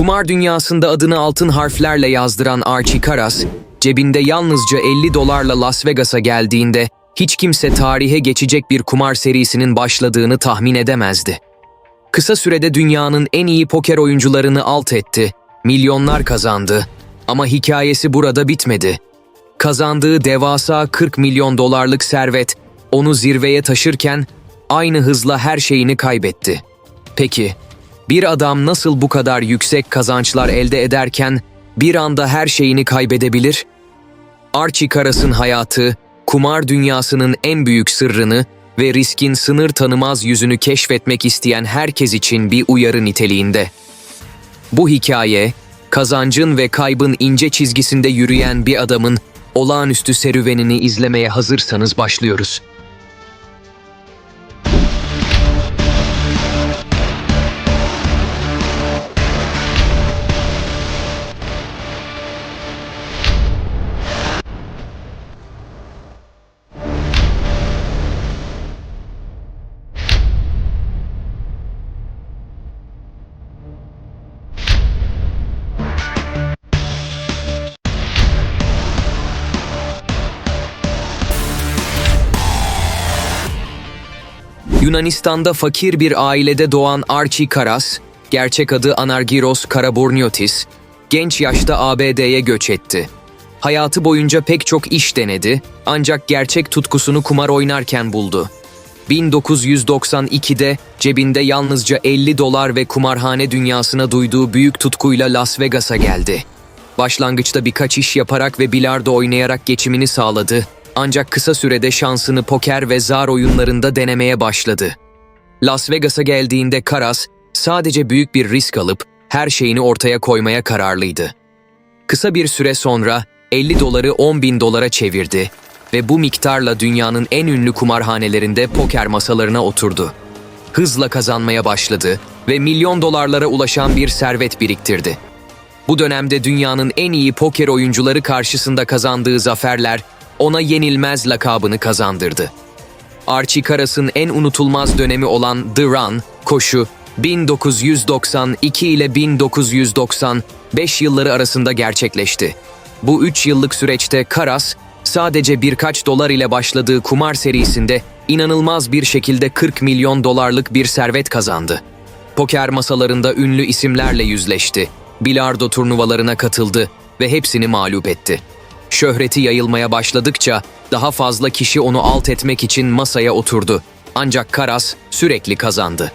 Kumar dünyasında adını altın harflerle yazdıran Archie Karas, cebinde yalnızca 50 dolarla Las Vegas'a geldiğinde hiç kimse tarihe geçecek bir kumar serisinin başladığını tahmin edemezdi. Kısa sürede dünyanın en iyi poker oyuncularını alt etti, milyonlar kazandı ama hikayesi burada bitmedi. Kazandığı devasa 40 milyon dolarlık servet onu zirveye taşırken aynı hızla her şeyini kaybetti. Peki, bir adam nasıl bu kadar yüksek kazançlar elde ederken bir anda her şeyini kaybedebilir? Archie Karas'ın hayatı, kumar dünyasının en büyük sırrını ve riskin sınır tanımaz yüzünü keşfetmek isteyen herkes için bir uyarı niteliğinde. Bu hikaye, kazancın ve kaybın ince çizgisinde yürüyen bir adamın olağanüstü serüvenini izlemeye hazırsanız başlıyoruz. Yunanistan'da fakir bir ailede doğan Archie Karas, gerçek adı Anargiros Karaborniotis, genç yaşta ABD'ye göç etti. Hayatı boyunca pek çok iş denedi ancak gerçek tutkusunu kumar oynarken buldu. 1992'de cebinde yalnızca 50 dolar ve kumarhane dünyasına duyduğu büyük tutkuyla Las Vegas'a geldi. Başlangıçta birkaç iş yaparak ve bilardo oynayarak geçimini sağladı ancak kısa sürede şansını poker ve zar oyunlarında denemeye başladı. Las Vegas'a geldiğinde Karas sadece büyük bir risk alıp her şeyini ortaya koymaya kararlıydı. Kısa bir süre sonra 50 doları 10 bin dolara çevirdi ve bu miktarla dünyanın en ünlü kumarhanelerinde poker masalarına oturdu. Hızla kazanmaya başladı ve milyon dolarlara ulaşan bir servet biriktirdi. Bu dönemde dünyanın en iyi poker oyuncuları karşısında kazandığı zaferler ona yenilmez lakabını kazandırdı. Archie Karas'ın en unutulmaz dönemi olan The Run, koşu, 1992 ile 1995 yılları arasında gerçekleşti. Bu üç yıllık süreçte Karas, sadece birkaç dolar ile başladığı kumar serisinde inanılmaz bir şekilde 40 milyon dolarlık bir servet kazandı. Poker masalarında ünlü isimlerle yüzleşti, bilardo turnuvalarına katıldı ve hepsini mağlup etti. Şöhreti yayılmaya başladıkça daha fazla kişi onu alt etmek için masaya oturdu. Ancak Karas sürekli kazandı.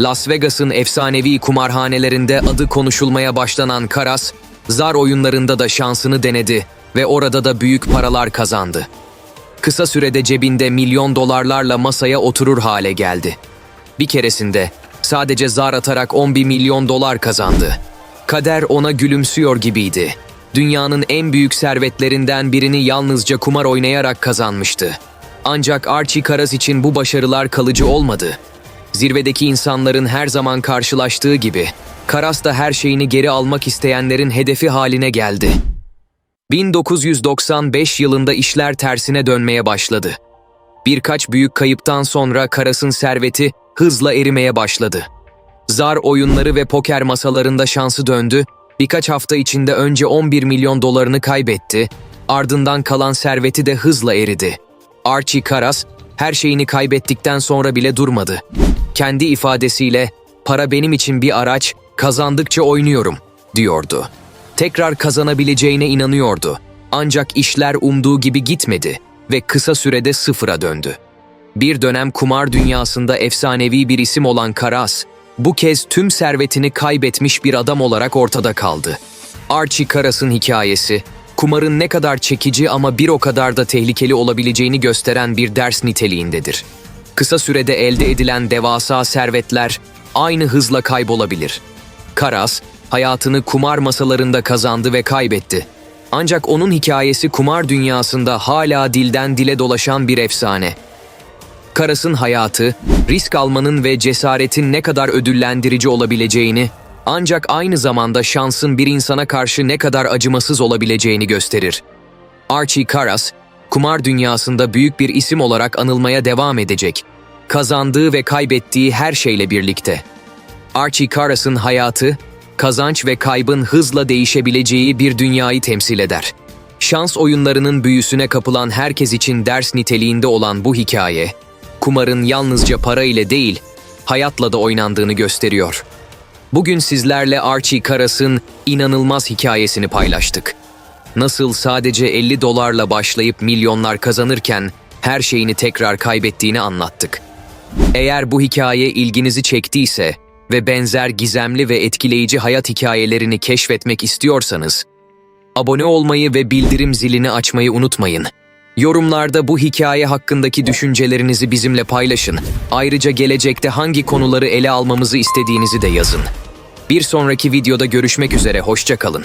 Las Vegas'ın efsanevi kumarhanelerinde adı konuşulmaya başlanan Karas, zar oyunlarında da şansını denedi ve orada da büyük paralar kazandı. Kısa sürede cebinde milyon dolarlarla masaya oturur hale geldi. Bir keresinde sadece zar atarak 11 milyon dolar kazandı. Kader ona gülümsüyor gibiydi dünyanın en büyük servetlerinden birini yalnızca kumar oynayarak kazanmıştı. Ancak Archie Karas için bu başarılar kalıcı olmadı. Zirvedeki insanların her zaman karşılaştığı gibi, Karas da her şeyini geri almak isteyenlerin hedefi haline geldi. 1995 yılında işler tersine dönmeye başladı. Birkaç büyük kayıptan sonra Karas'ın serveti hızla erimeye başladı. Zar oyunları ve poker masalarında şansı döndü birkaç hafta içinde önce 11 milyon dolarını kaybetti, ardından kalan serveti de hızla eridi. Archie Karas, her şeyini kaybettikten sonra bile durmadı. Kendi ifadesiyle, para benim için bir araç, kazandıkça oynuyorum, diyordu. Tekrar kazanabileceğine inanıyordu. Ancak işler umduğu gibi gitmedi ve kısa sürede sıfıra döndü. Bir dönem kumar dünyasında efsanevi bir isim olan Karas, bu kez tüm servetini kaybetmiş bir adam olarak ortada kaldı. Archie Karas'ın hikayesi, kumarın ne kadar çekici ama bir o kadar da tehlikeli olabileceğini gösteren bir ders niteliğindedir. Kısa sürede elde edilen devasa servetler aynı hızla kaybolabilir. Karas, hayatını kumar masalarında kazandı ve kaybetti. Ancak onun hikayesi kumar dünyasında hala dilden dile dolaşan bir efsane. Karas'ın hayatı, risk almanın ve cesaretin ne kadar ödüllendirici olabileceğini, ancak aynı zamanda şansın bir insana karşı ne kadar acımasız olabileceğini gösterir. Archie Karas, kumar dünyasında büyük bir isim olarak anılmaya devam edecek. Kazandığı ve kaybettiği her şeyle birlikte. Archie Karas'ın hayatı, kazanç ve kaybın hızla değişebileceği bir dünyayı temsil eder. Şans oyunlarının büyüsüne kapılan herkes için ders niteliğinde olan bu hikaye, kumarın yalnızca para ile değil, hayatla da oynandığını gösteriyor. Bugün sizlerle Archie Karas'ın inanılmaz hikayesini paylaştık. Nasıl sadece 50 dolarla başlayıp milyonlar kazanırken her şeyini tekrar kaybettiğini anlattık. Eğer bu hikaye ilginizi çektiyse ve benzer gizemli ve etkileyici hayat hikayelerini keşfetmek istiyorsanız, abone olmayı ve bildirim zilini açmayı unutmayın. Yorumlarda bu hikaye hakkındaki düşüncelerinizi bizimle paylaşın. Ayrıca gelecekte hangi konuları ele almamızı istediğinizi de yazın. Bir sonraki videoda görüşmek üzere, hoşça kalın.